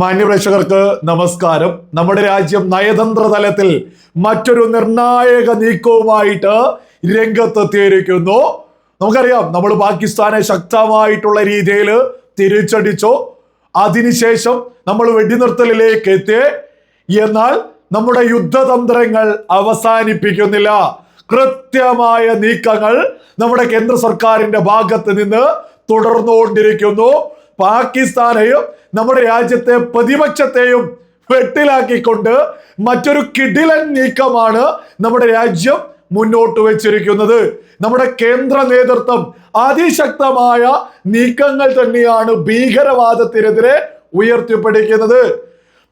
മാന്യപ്രേക്ഷകർക്ക് നമസ്കാരം. നമ്മുടെ രാജ്യം നയതന്ത്ര തലത്തിൽ മറ്റൊരു നിർണായക നീക്കവുമായിട്ട് രംഗത്തെത്തിയിരിക്കുന്നു. നമുക്കറിയാം നമ്മൾ പാകിസ്ഥാനെ ശക്തമായിട്ടുള്ള രീതിയിൽ തിരിച്ചടിച്ചു. അതിനുശേഷം നമ്മൾ വെടിനിർത്തലിലേക്ക് എത്തി എന്നാൽ നമ്മുടെ യുദ്ധതന്ത്രങ്ങൾ അവസാനിപ്പിക്കുന്നില്ല. കൃത്യമായ നീക്കങ്ങൾ നമ്മുടെ കേന്ദ്ര സർക്കാരിന്റെ ഭാഗത്ത് നിന്ന് തുടർന്നുകൊണ്ടിരിക്കുന്നു. പാകിസ്ഥാനെയും നമ്മുടെ രാജ്യത്തെ പ്രതിപക്ഷത്തെയും വെട്ടിലാക്കിക്കൊണ്ട് മറ്റൊരു കിടിലൻ നീക്കമാണ് നമ്മുടെ രാജ്യം മുന്നോട്ട് വെച്ചിരിക്കുന്നത്. നമ്മുടെ കേന്ദ്ര നേതൃത്വം അതിശക്തമായ നീക്കങ്ങൾ തന്നെയാണ് ഭീകരവാദത്തിനെതിരെ ഉയർത്തിപ്പിടിക്കുന്നത്.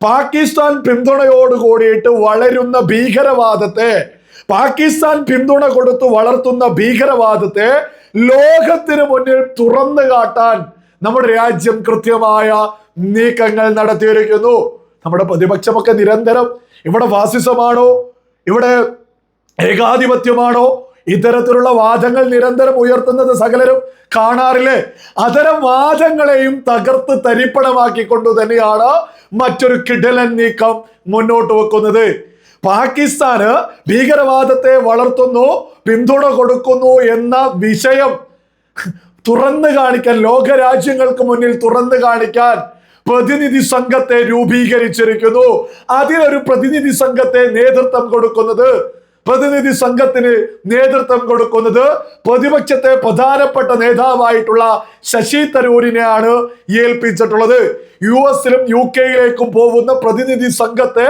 പാകിസ്ഥാൻ പിന്തുണയോട് കൂടിയിട്ട് വളരുന്ന ഭീകരവാദത്തെ പാകിസ്ഥാൻ പിന്തുണ കൊടുത്ത് വളർത്തുന്ന ഭീകരവാദത്തെ ലോകത്തിന് മുന്നിൽ തുറന്നു കാട്ടാൻ നമ്മുടെ രാജ്യം കൃത്യമായ നീക്കങ്ങൾ നടത്തിയിരിക്കുന്നു. നമ്മുടെ പ്രതിപക്ഷമൊക്കെ നിരന്തരം ഇവിടെ ഫാസിസമാണോ ഇവിടെ ഏകാധിപത്യമാണോ? ഇത്തരത്തിലുള്ള വാദങ്ങൾ നിരന്തരം ഉയർത്തുന്നത് സകലരും കാണാറില്ലേ? അത്തരം വാദങ്ങളെയും തകർത്ത് തരിപ്പണമാക്കിക്കൊണ്ടു തന്നെയാണ് മറ്റൊരു കിടലൻ നീക്കം മുന്നോട്ട് വെക്കുന്നത്. പാകിസ്ഥാന് ഭീകരവാദത്തെ വളർത്തുന്നു പിന്തുണ കൊടുക്കുന്നു എന്ന വിഷയം തുറന്നു കാണിക്കാൻ ലോകരാജ്യങ്ങൾക്ക് മുന്നിൽ തുറന്നു കാണിക്കാൻ പ്രതിനിധി സംഘത്തെ രൂപീകരിച്ചിരിക്കുന്നു. അതിലൊരു പ്രതിനിധി സംഘത്തെ നേതൃത്വം കൊടുക്കുന്നത് പ്രതിനിധി സംഘത്തിന് നേതൃത്വം കൊടുക്കുന്നത് പ്രതിപക്ഷത്തെ പ്രധാനപ്പെട്ട നേതാവായിട്ടുള്ള ശശി തരൂരിനെയാണ് ഏൽപ്പിച്ചിട്ടുള്ളത്. യു എസിലും യു കെയിലേക്കും പോകുന്ന പ്രതിനിധി സംഘത്തെ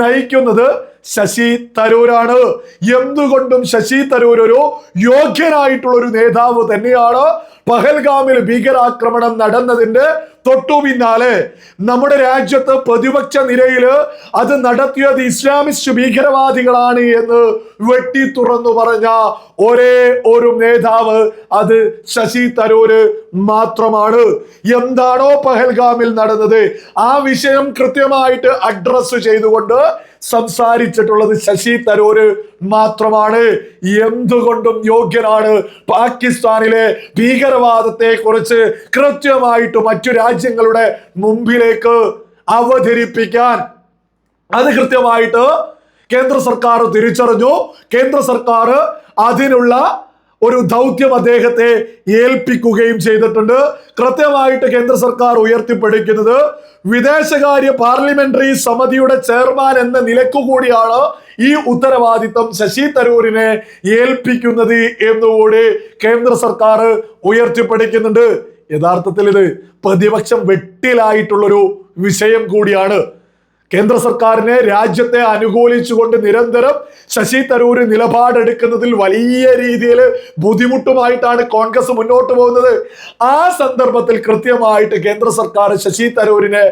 നയിക്കുന്നത് ശശി തരൂരാണ്. എന്തുകൊണ്ടും ശശി തരൂർ ഒരു യോഗ്യനായിട്ടുള്ള ഒരു നേതാവ് തന്നെയാണ്. പഹൽഗാമിൽ ഭീകരാക്രമണം നടന്നതിന്റെ തൊട്ടു പിന്നാലെ നമ്മുടെ രാജ്യത്ത് പ്രതിപക്ഷ നിരയിൽ അത് നടത്തിയത് ഇസ്ലാമിസ്റ്റ് ഭീകരവാദികളാണ് എന്ന് വെട്ടി തുറന്നു പറഞ്ഞ ഒരേ ഒരു നേതാവ് അത് ശശി തരൂര് മാത്രമാണ്. എന്താണോ പഹൽഗാമിൽ നടന്നത്? ആ വിഷയം കൃത്യമായിട്ട് അഡ്രസ് ചെയ്തുകൊണ്ട് സംസാരിച്ചിട്ടുള്ളത് ശശി തരൂര് മാത്രമാണ്. എന്തുകൊണ്ടും യോഗ്യനാണ്. പാകിസ്ഥാനിലെ ഭീകരവാദത്തെ കുറിച്ച് കൃത്യമായിട്ട് മറ്റു രാജ്യങ്ങളുടെ മുമ്പിലേക്ക് അവതരിപ്പിക്കാൻ. അത് കൃത്യമായിട്ട് കേന്ദ്ര സർക്കാർ തിരിച്ചറിഞ്ഞു. കേന്ദ്ര സർക്കാർ അതിനുള്ള ഒരു ദൗത്യം അദ്ദേഹത്തെ ഏൽപ്പിക്കുകയും ചെയ്തിട്ടുണ്ട്. കൃത്യമായിട്ട് കേന്ദ്ര സർക്കാർ ഉയർത്തിപ്പിടിക്കുന്നത് വിദേശകാര്യ പാർലമെന്ററി സമിതിയുടെ ചെയർമാൻ എന്ന നിലക്കു കൂടിയാണ് ഈ ഉത്തരവാദിത്തം ശശി തരൂരിനെ ഏൽപ്പിക്കുന്നത് എന്നുകൂടി കേന്ദ്ര സർക്കാർ ഉയർത്തിപ്പിടിക്കുന്നുണ്ട്. യഥാർത്ഥത്തിൽ ഇത് പ്രതിപക്ഷം വെട്ടിലായിട്ടുള്ളൊരു വിഷയം കൂടിയാണ്. കേന്ദ്ര സർക്കാരിനെ രാജ്യത്തെ അനുകൂലിച്ചുകൊണ്ട് നിരന്തരം ശശി തരൂര് നിലപാടെടുക്കുന്നതിൽ വലിയ രീതിയിൽ ബുദ്ധിമുട്ടുമായിട്ടാണ് കോൺഗ്രസ് മുന്നോട്ട് പോകുന്നത്. ആ സന്ദർഭത്തിൽ കൃത്യമായിട്ട് കേന്ദ്ര സർക്കാർ ശശി തരൂരിനെ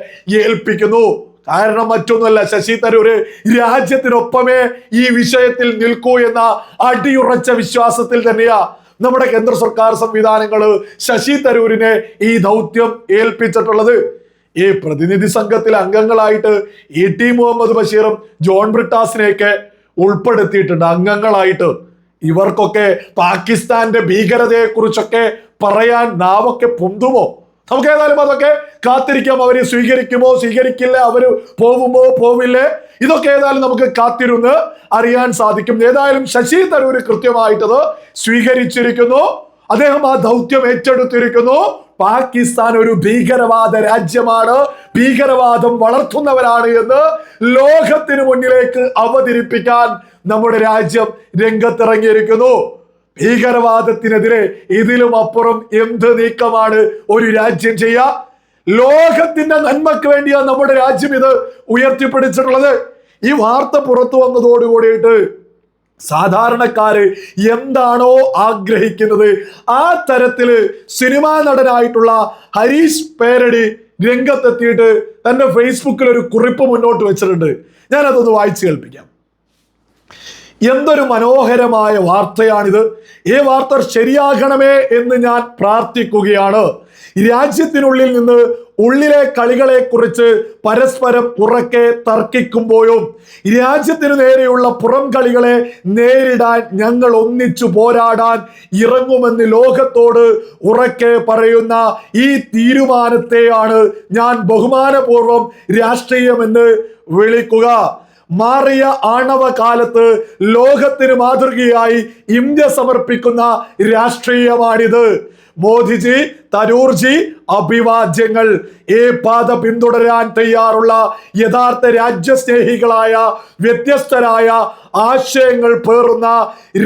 ഏൽപ്പിക്കുന്നു. കാരണം മറ്റൊന്നുമല്ല ശശി തരൂര് രാജ്യത്തിനൊപ്പമേ ഈ വിഷയത്തിൽ നിൽക്കൂ എന്ന അടിയുറച്ച വിശ്വാസത്തിൽ തന്നെയാ. നമ്മുടെ കേന്ദ്ര സർക്കാർ സംവിധാനങ്ങൾ ശശി തരൂരിനെ ഈ ദൗത്യം ഏൽപ്പിച്ചിട്ടുള്ളത്. ഈ പ്രതിനിധി സംഘത്തിലെ അംഗങ്ങളായിട്ട് ഇ ടി മുഹമ്മദ് ബഷീറും ജോൺ ബ്രിട്ടാസിനെയൊക്കെ ഉൾപ്പെടുത്തിയിട്ടുണ്ട്. അംഗങ്ങളായിട്ട് ഇവർക്കൊക്കെ പാകിസ്ഥാന്റെ ഭീകരതയെ കുറിച്ചൊക്കെ പറയാൻ നാവൊക്കെ പൊന്തുമോ? നമുക്ക് ഏതായാലും അതൊക്കെ കാത്തിരിക്കാം. അവർ സ്വീകരിക്കുമോ? സ്വീകരിക്കില്ല? അവർ പോവുമോ? പോവില്ലേ? ഇതൊക്കെ ഏതായാലും നമുക്ക് കാത്തിരുന്ന് അറിയാൻ സാധിക്കും. ഏതായാലും ശശി തരൂര് കൃത്യമായിട്ടത് സ്വീകരിച്ചിരിക്കുന്നു. അദ്ദേഹം ആ ദൗത്യം ഏറ്റെടുത്തിരിക്കുന്നു. പാകിസ്ഥാൻ ഒരു ഭീകരവാദ രാജ്യമാണ്. ഭീകരവാദം വളർത്തുന്നവരാണ് എന്ന് ലോകത്തിന് മുന്നിലേക്ക് അവതരിപ്പിക്കാൻ നമ്മുടെ രാജ്യം രംഗത്തിറങ്ങിയിരിക്കുന്നു. ഭീകരവാദത്തിനെതിരെ ഇതിലും അപ്പുറം എന്ത് നീക്കമാണ് ഒരു രാജ്യം ചെയ്യ ലോകത്തിന്റെ നന്മക്ക് വേണ്ടിയാണ് നമ്മുടെ രാജ്യം ഇത് ഉയർത്തിപ്പിടിച്ചിട്ടുള്ളത്. ഈ വാർത്ത പുറത്തു വന്നതോടുകൂടിയിട്ട് സാധാരണക്കാര് എന്താണോ ആഗ്രഹിക്കുന്നത്? ആ തരത്തിൽ സിനിമാ നടനായിട്ടുള്ള ഹരീഷ് പേരടി രംഗത്തെത്തിയിട്ട് തന്റെ ഫേസ്ബുക്കിൽ ഒരു കുറിപ്പ് മുന്നോട്ട് വെച്ചിട്ടുണ്ട്. ഞാൻ അതൊന്ന് വായിച്ചു കേൾപ്പിക്കാം. എന്തൊരു മനോഹരമായ വാർത്തയാണിത്. ഈ വാർത്ത ശരിയാകണമേ എന്ന് ഞാൻ പ്രാർത്ഥിക്കുകയാണ്. രാജ്യത്തിനുള്ളിൽ നിന്ന് ഉള്ളിലെ കളികളെ കുറിച്ച് പരസ്പരം ഉറക്കെ തർക്കിക്കുമ്പോഴും രാജ്യത്തിനു നേരെയുള്ള പുറം കളികളെ നേരിടാൻ ഞങ്ങൾ ഒന്നിച്ചു പോരാടാൻ ഇറങ്ങുമെന്ന് ലോകത്തോട് ഉറക്കെ പറയുന്ന ഈ തീരുമാനത്തെയാണ് ഞാൻ ബഹുമാനപൂർവം രാഷ്ട്രീയമെന്ന് വിളിക്കുക. മാറിയ ആണവ കാലത്ത് ലോകത്തിന് മാതൃകയായി ഇന്ത്യ സമർപ്പിക്കുന്ന രാഷ്ട്രീയമാണിത്. മോദിജി തരൂർജി അഭിവാദ്യങ്ങൾ. ഈ പാത പിന്തുടരാൻ തയ്യാറുള്ള യഥാർത്ഥ രാജ്യസ്നേഹികളായ വ്യത്യസ്തരായ ആശയങ്ങൾ പേറുന്ന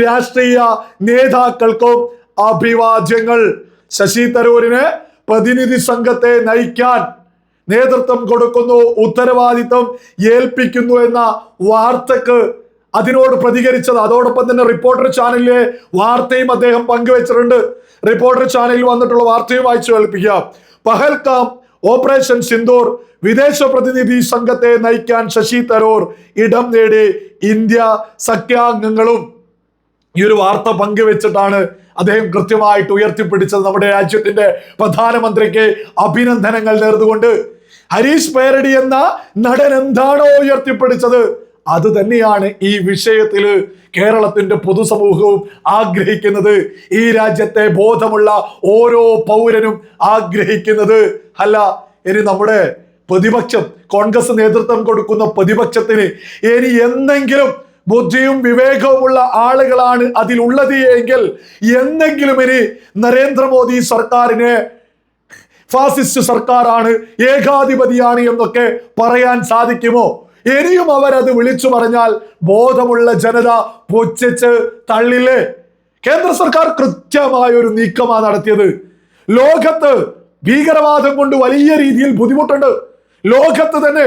രാഷ്ട്രീയ നേതാക്കൾക്കും അഭിവാദ്യങ്ങൾ. ശശി തരൂരിന് പ്രതിനിധി സംഘത്തെ നയിക്കാൻ നേതൃത്വം കൊടുക്കുന്നു ഉത്തരവാദിത്വം ഏൽപ്പിക്കുന്നു എന്ന വാർത്തക്ക് അതിനോട് പ്രതികരിച്ചത്. അതോടൊപ്പം തന്നെ റിപ്പോർട്ടർ ചാനലിലെ വാർത്തയും അദ്ദേഹം പങ്കുവച്ചിട്ടുണ്ട്. റിപ്പോർട്ടർ ചാനലിൽ വന്നിട്ടുള്ള വാർത്തയും വായിച്ചു കേൾപ്പിക്കാം. പഹൽക്കാം ഓപ്പറേഷൻ സിന്ദൂർ വിദേശ പ്രതിനിധി സംഘത്തെ നയിക്കാൻ ശശി തരൂർ ഇടം നേടി. ഇന്ത്യ സഖ്യാംഗങ്ങളും ഈ ഒരു വാർത്ത പങ്കുവെച്ചിട്ടാണ് അദ്ദേഹം കൃത്യമായിട്ട് ഉയർത്തിപ്പിടിച്ചത്. നമ്മുടെ രാജ്യത്തിന്റെ പ്രധാനമന്ത്രിക്ക് അഭിനന്ദനങ്ങൾ നേർന്നുകൊണ്ട് ഹരീഷ് പേരടി എന്ന നടൻ എന്താണോ ഉയർത്തിപ്പിടിച്ചത്? അത് തന്നെയാണ് ഈ വിഷയത്തിൽ കേരളത്തിന്റെ പൊതുസമൂഹവും ആഗ്രഹിക്കുന്നത്. ഈ രാജ്യത്തെ ബോധമുള്ള ഓരോ പൗരനും ആഗ്രഹിക്കുന്നത്. അല്ല ഇനി നമ്മുടെ പ്രതിപക്ഷം കോൺഗ്രസ് നേതൃത്വം കൊടുക്കുന്ന പ്രതിപക്ഷത്തിന് ഇനി എന്തെങ്കിലും ബുദ്ധിയും വിവേകവുമുള്ള ആളുകളാണ് അതിലുള്ളത് എങ്കിൽ എന്തെങ്കിലും ഇനി നരേന്ദ്രമോദി സർക്കാരിനെ ഫാസിസ്റ്റ് സർക്കാരാണ് ഏകാധിപതിയാണ് എന്നൊക്കെ പറയാൻ സാധിക്കുമോ? ഇനിയും അവരത് വിളിച്ചു പറഞ്ഞാൽ ബോധമുള്ള ജനത പൊച്ചിച്ച് തള്ളില്ലേ? കേന്ദ്ര സർക്കാർ കൃത്യമായ ഒരു നീക്കമാണ് നടത്തിയത്. ലോകത്ത് ഭീകരവാദം കൊണ്ട് വലിയ രീതിയിൽ ബുദ്ധിമുട്ടുണ്ട്. ലോകത്ത് തന്നെ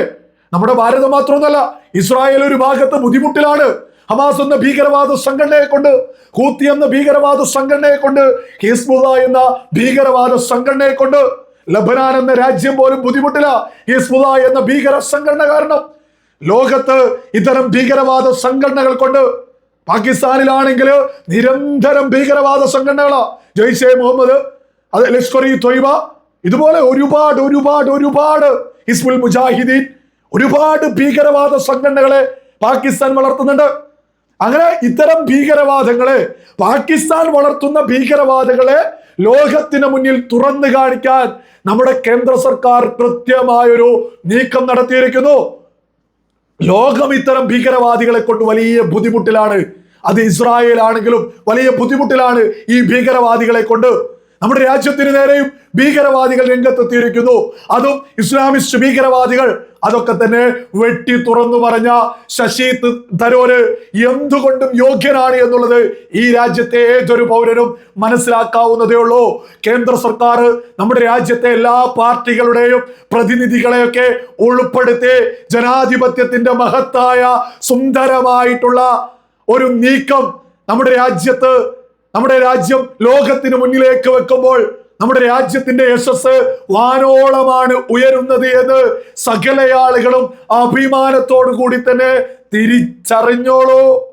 നമ്മുടെ ഭാരതം മാത്രമൊന്നുമല്ല ഇസ്രായേൽ ഒരു ഭാഗത്ത് ബുദ്ധിമുട്ടിലാണ്. ഹമാസ് എന്ന ഭീകരവാദ സംഘടനയെ കൊണ്ട് ഹൂത്തി എന്ന ഭീകരവാദ സംഘടനയെ കൊണ്ട് ഹിസ്ബുദ എന്ന ഭീകരവാദ സംഘടനയെ കൊണ്ട് ലബനാൻ എന്ന രാജ്യം പോലും ബുദ്ധിമുട്ടില്ല. ഹിസ്ബുദ എന്ന ഭീകര സംഘടന കാരണം ലോകത്ത് ഇത്തരം ഭീകരവാദ സംഘടനകൾ കൊണ്ട് പാകിസ്ഥാനിലാണെങ്കിൽ നിരന്തരം ഭീകരവാദ സംഘടനകളാ. ജയ്ഷെ മുഹമ്മദ് അത് ലഷ്കർ ഇ തൊയ്ബ ഇതുപോലെ ഒരുപാട് ഒരുപാട് ഒരുപാട് ഹിസ്ബുൽ മുജാഹിദീൻ ഒരുപാട് ഭീകരവാദ സംഘടനകളെ പാകിസ്ഥാൻ വളർത്തുന്നുണ്ട്. അങ്ങനെ ഇത്തരം ഭീകരവാദങ്ങളെ പാകിസ്ഥാൻ വളർത്തുന്ന ഭീകരവാദങ്ങളെ ലോകത്തിന് മുന്നിൽ തുറന്നു കാണിക്കാൻ നമ്മുടെ കേന്ദ്ര സർക്കാർ കൃത്യമായൊരു നീക്കം നടത്തിയിരിക്കുന്നു. ലോകം ഇത്തരം ഭീകരവാദികളെ കൊണ്ട് വലിയ ബുദ്ധിമുട്ടിലാണ്. അത് ഇസ്രായേൽ ആണെങ്കിലും വലിയ ബുദ്ധിമുട്ടിലാണ് ഈ ഭീകരവാദികളെ കൊണ്ട്. നമ്മുടെ രാജ്യത്തിന് നേരെയും ഭീകരവാദികൾ രംഗത്തെത്തിയിരിക്കുന്നു. അതും ഇസ്ലാമിസ്റ്റ് ഭീകരവാദികൾ. അതൊക്കെ തന്നെ വെട്ടി തുറന്നു പറഞ്ഞ ശശി തരൂര് എന്തുകൊണ്ടും യോഗ്യനാണ് എന്നുള്ളത് ഈ രാജ്യത്തെ ഏതൊരു പൗരനും മനസ്സിലാക്കാവുന്നതേ ഉള്ളൂ. കേന്ദ്ര സർക്കാർ നമ്മുടെ രാജ്യത്തെ എല്ലാ പാർട്ടികളുടെയും പ്രതിനിധികളെയൊക്കെ ഉൾപ്പെടുത്തി ജനാധിപത്യത്തിന്റെ മഹത്തായ സുന്ദരമായിട്ടുള്ള ഒരു നീക്കം നമ്മുടെ രാജ്യത്ത് നമ്മുടെ രാജ്യം ലോകത്തിന് മുന്നിലേക്ക് വെക്കുമ്പോൾ നമ്മുടെ രാജ്യത്തിന്റെ യശസ് വാനോളമാണ് ഉയരുന്നത് എന്ന് സകല ആളുകളും അഭിമാനത്തോടു കൂടി തന്നെ തിരിച്ചറിഞ്ഞോളൂ.